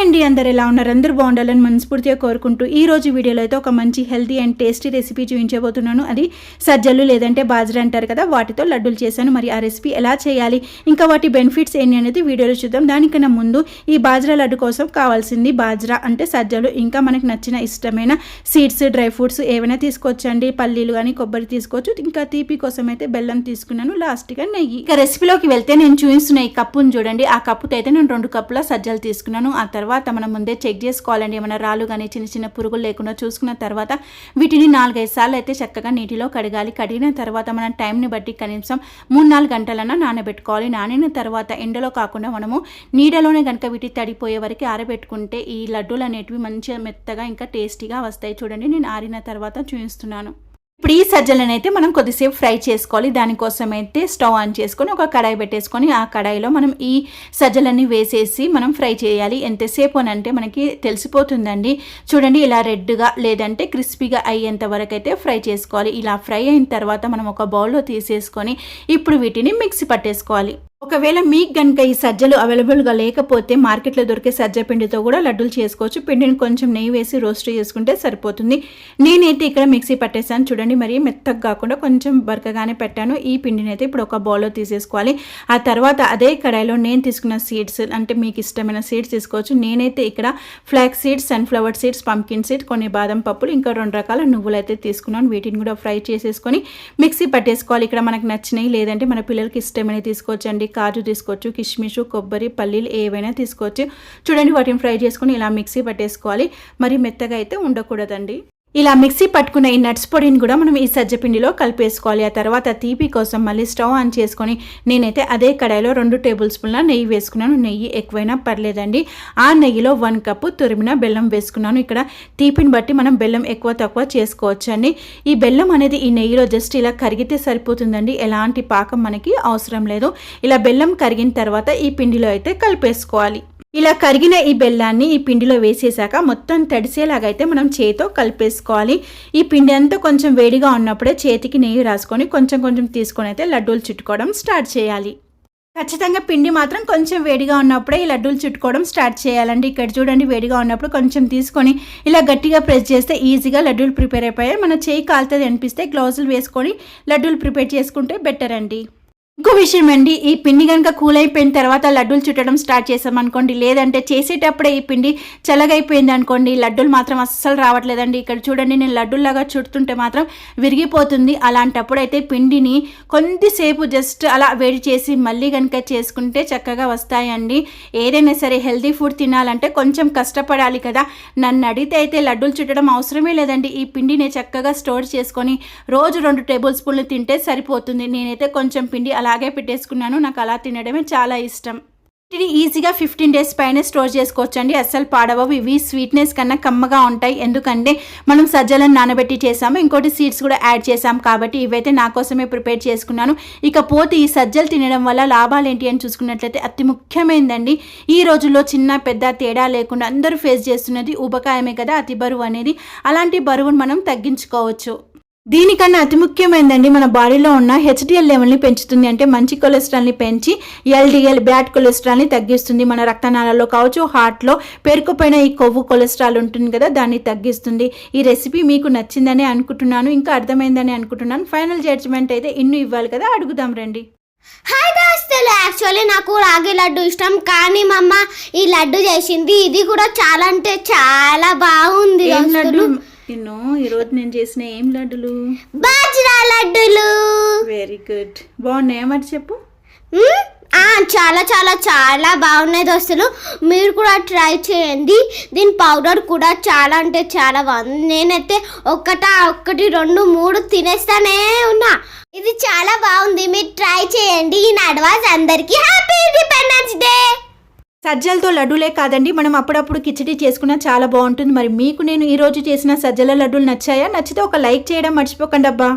అండి అందరు ఎలా ఉన్నారు? అందరూ బాగుండాలని మనస్ఫూర్తిగా కోరుకుంటూ ఈ రోజు వీడియోలో అయితే ఒక మంచి హెల్తీ అండ్ టేస్టీ రెసిపీ చూపించబోతున్నాను. అది సజ్జలు లేదంటే బాజ్రా అంటారు కదా వాటితో లడ్డూలు చేశాను. మరి ఆ రెసిపీ ఎలా చేయాలి? ఇంకా వాటి బెనిఫిట్స్ ఏంటి అనేది వీడియోలో చూద్దాం. దానికన్నా ముందు ఈ బాజ్రా లడ్డు కోసం కావాల్సింది బాజ్రా అంటే సజ్జలు. ఇంకా మనకు నచ్చిన ఇష్టమైన సీడ్స్ డ్రై ఫ్రూట్స్ ఏమైనా తీసుకోవచ్చండి. పల్లీలు కానీ కొబ్బరి తీసుకోవచ్చు. ఇంకా తీపి కోసం అయితే బెల్లం తీసుకున్నాను. లాస్ట్గా నెయ్యి. ఇక రెసిపీలోకి వెళ్తే నేను చూపిస్తున్న ఈ కప్పును చూడండి. ఆ కప్పుతో అయితే నేను రెండు కప్పుల సజ్జలు తీసుకున్నాను. ఆ తర్వాత తర్వాత మనం ముందే చెక్ చేసుకోవాలండి. ఏమైనా రాళ్ళు కానీ చిన్న చిన్న పురుగులు లేకుండా చూసుకున్న తర్వాత వీటిని నాలుగైదు సార్లు అయితే చక్కగా నీటిలో కడగాలి. కడిగిన తర్వాత మనం టైంని బట్టి కనీసం మూడు నాలుగు గంటలన్నా నానబెట్టుకోవాలి. నానిన తర్వాత ఎండలో కాకుండా మనము నీడలోనే కనుక వీటి తడిపోయే వరకు ఆరబెట్టుకుంటే ఈ లడ్డూలు అనేటివి మంచిగా మెత్తగా ఇంకా టేస్టీగా వస్తాయి. చూడండి నేను ఆరిన తర్వాత చూపిస్తున్నాను. ఇప్పుడు ఈ సజ్జలను అయితే మనం కొద్దిసేపు ఫ్రై చేసుకోవాలి. దానికోసం అయితే స్టవ్ ఆన్ చేసుకొని ఒక కడాయి పెట్టేసుకొని ఆ కడాయిలో మనం ఈ సజ్జలన్నీ వేసేసి మనం ఫ్రై చేయాలి. ఎంతసేపు అని అంటే మనకి తెలిసిపోతుందండి. చూడండి ఇలా రెడ్గా లేదంటే క్రిస్పీగా అయ్యేంత వరకు అయితే ఫ్రై చేసుకోవాలి. ఇలా ఫ్రై అయిన తర్వాత మనం ఒక బౌల్లో తీసేసుకొని ఇప్పుడు వీటిని మిక్సీ పట్టేసుకోవాలి. ఒకవేళ మీకు కనుక ఈ సజ్జలు అవైలబుల్గా లేకపోతే మార్కెట్లో దొరికే సజ్జ పిండితో కూడా లడ్డూలు చేసుకోవచ్చు. పిండిని కొంచెం నెయ్యి వేసి రోస్ట్ చేసుకుంటే సరిపోతుంది. నేనైతే ఇక్కడ మిక్సీ పట్టేసాను చూడండి మరి మెత్తగా కాకుండా కొంచెం బరకగానే పెట్టాను. ఈ పిండిని అయితే ఇప్పుడు ఒక బౌల్లో తీసేసుకోవాలి. ఆ తర్వాత అదే కడాయిలో నేను తీసుకున్న సీడ్స్ అంటే మీకు ఇష్టమైన సీడ్స్ తీసుకోవచ్చు. నేనైతే ఇక్కడ flax seeds sunflower seeds pumpkin seeds కొన్ని బాదం పప్పులు ఇంకా రెండు రకాల నువ్వులు అయితే తీసుకున్నాను. వీటిని కూడా ఫ్రై చేసేసుకొని మిక్సీ పట్టేసుకోవాలి. ఇక్కడ మనకు నచ్చినవి లేదంటే మన పిల్లలకి ఇష్టమైనవి తీసుకోవచ్చండి. కాజు తీసుకోవచ్చు కిష్మిష్ కొబ్బరి పల్లీలు ఏవైనా తీసుకోవచ్చు. చూడండి వాటిని ఫ్రై చేసుకొని ఇలా మిక్సీ పట్టేసుకోవాలి. మరి మెత్తగా అయితే ఉండకూడదండి. ఇలా మిక్సీ పట్టుకున్న ఈ నట్స్ పొడిని కూడా మనం ఈ సజ్జపిండిలో కలిపేసుకోవాలి. ఆ తర్వాత తీపి కోసం మళ్ళీ స్టవ్ ఆన్ చేసుకొని నేనైతే అదే కడాయిలో రెండు టేబుల్ స్పూన్ల నెయ్యి వేసుకున్నాను. నెయ్యి ఎక్కువైనా పర్లేదండి. ఆ నెయ్యిలో వన్ కప్పు తురిమిన బెల్లం వేసుకున్నాను. ఇక్కడ తీపిని బట్టి మనం బెల్లం ఎక్కువ తక్కువ చేసుకోవచ్చండి. ఈ బెల్లం అనేది ఈ నెయ్యిలో జస్ట్ ఇలా కరిగితే సరిపోతుందండి. ఎలాంటి పాకం మనకి అవసరం లేదు. ఇలా బెల్లం కరిగిన తర్వాత ఈ పిండిలో అయితే కలిపేసుకోవాలి. ఇలా కరిగిన ఈ బెల్లాన్ని ఈ పిండిలో వేసేసాక మొత్తం తడిసేలాగైతే మనం చేతితో కలిపేసుకోవాలి. ఈ పిండి అంతా కొంచెం వేడిగా ఉన్నప్పుడే చేతికి నెయ్యి రాసుకొని కొంచెం కొంచెం తీసుకొని అయితే లడ్డూలు చుట్టుకోవడం స్టార్ట్ చేయాలి. ఖచ్చితంగా పిండి మాత్రం కొంచెం వేడిగా ఉన్నప్పుడే ఈ లడ్డూలు చుట్టుకోవడం స్టార్ట్ చేయాలండి. ఇక్కడ చూడండి వేడిగా ఉన్నప్పుడు కొంచెం తీసుకొని ఇలా గట్టిగా ప్రెస్ చేస్తే ఈజీగా లడ్డూలు ప్రిపేర్ అయిపోయాయి. మన చేయి కాలుతుంది అనిపిస్తే గ్లౌజులు వేసుకొని లడ్డూలు ప్రిపేర్ చేసుకుంటే బెటర్ అండి. ఇంకో విషయం అండి ఈ పిండి కనుక కూల్ అయిపోయిన తర్వాత లడ్డూలు చుట్టడం స్టార్ట్ చేసామనుకోండి లేదంటే చేసేటప్పుడే ఈ పిండి చల్లగైపోయింది అనుకోండి లడ్డూలు మాత్రం అస్సలు రావట్లేదండి. ఇక్కడ చూడండి నేను లడ్డూల్లాగా చుడుతుంటే మాత్రం విరిగిపోతుంది. అలాంటప్పుడు అయితే పిండిని కొద్దిసేపు జస్ట్ అలా వేడి చేసి మళ్ళీ కనుక చేసుకుంటే చక్కగా వస్తాయండి. ఏదైనా సరే హెల్తీ ఫుడ్ తినాలంటే కొంచెం కష్టపడాలి కదా. నన్ను అడిగితే అయితే లడ్డూలు చుట్టడం అవసరమే లేదండి. ఈ పిండిని చక్కగా స్టోర్ చేసుకొని రోజు రెండు టేబుల్ స్పూన్లు తింటే సరిపోతుంది. నేనైతే కొంచెం పిండి అలా అలాగే పెట్టేసుకున్నాను. నాకు అలా తినడమే చాలా ఇష్టం. వీటిని ఈజీగా ఫిఫ్టీన్ డేస్ పైన స్టోర్ చేసుకోవచ్చండి. అస్సలు పాడవవు. ఇవి స్వీట్నెస్ కన్నా కమ్మగా ఉంటాయి. ఎందుకంటే మనం సజ్జలను నానబెట్టి చేసాము. ఇంకోటి సీడ్స్ కూడా యాడ్ చేసాం కాబట్టి ఇవైతే నా కోసమే ప్రిపేర్ చేసుకున్నాను. ఇకపోతే ఈ సజ్జలు తినడం వల్ల లాభాలు ఏంటి అని చూసుకున్నట్లయితే అతి ముఖ్యమైనదండి ఈ రోజుల్లో చిన్న పెద్ద తేడా లేకుండా అందరూ ఫేస్ చేస్తున్నది ఉబకాయమే కదా అతి బరువు అనేది. అలాంటి బరువును మనం తగ్గించుకోవచ్చు. దీనికన్నా అతి ముఖ్యమైనదండి మన బాడీలో ఉన్న హెచ్డిఎల్ లెవెల్ని పెంచుతుంది. అంటే మంచి కొలెస్ట్రాల్ని పెంచి ఎల్డిఎల్ బ్యాడ్ కొలెస్ట్రాల్ని తగ్గిస్తుంది. మన రక్తనాళాల్లో కావచ్చు హార్ట్లో పేరుకుపోయిన ఈ కొవ్వు కొలెస్ట్రాల్ ఉంటుంది కదా దాన్ని తగ్గిస్తుంది. ఈ రెసిపీ మీకు నచ్చిందని అనుకుంటున్నాను. ఇంకా అర్థమైందని అనుకుంటున్నాను. ఫైనల్ జడ్జిమెంట్ అయితే ఇన్ను ఇవ్వాలి కదా అడుగుదాం రండి. హాయ్ దోస్తులు యాక్చువల్లీ నాకు రాగి లడ్డు ఇష్టం కానీ మా అమ్మ ఈ లడ్డు చేసింది. ఇది కూడా చాలా అంటే చాలా బాగుంది లడ్డు? నిన్ను ఈరోజు నేను చేసిన ఏం లడ్డులు? బాజ్రా లడ్డులు. వెరీ గుడ్ బాగున్నాయా మరి చెప్పు? చాలా చాలా చాలా బాగున్నాయి దోస్తులు. మీరు కూడా ట్రై చేయండి. దీని పౌడర్ కూడా చాలా అంటే చాలా బాగుంది. నేనైతే ఒక్కట ఒక్కటి రెండు మూడు తినేస్తానే ఉన్నా. ఇది చాలా బాగుంది. మీరు ట్రై చేయండి. ఇన్ అడ్వాన్స్ అందరికీ హ్యాపీ ఇండిపెండెన్స్ డే. సజ్జలతో లడ్డూలే కాదండి. మనం అప్పుడప్పుడు కిచడీ చేసుకున్నా చాలా బాగుంటుంది. మరి మీకు నేను ఈ రోజు చేసిన సజ్జల లడ్డూలు నచ్చాయా? నచ్చితే ఒక లైక్ చేయడం మర్చిపోకండి అబ్బా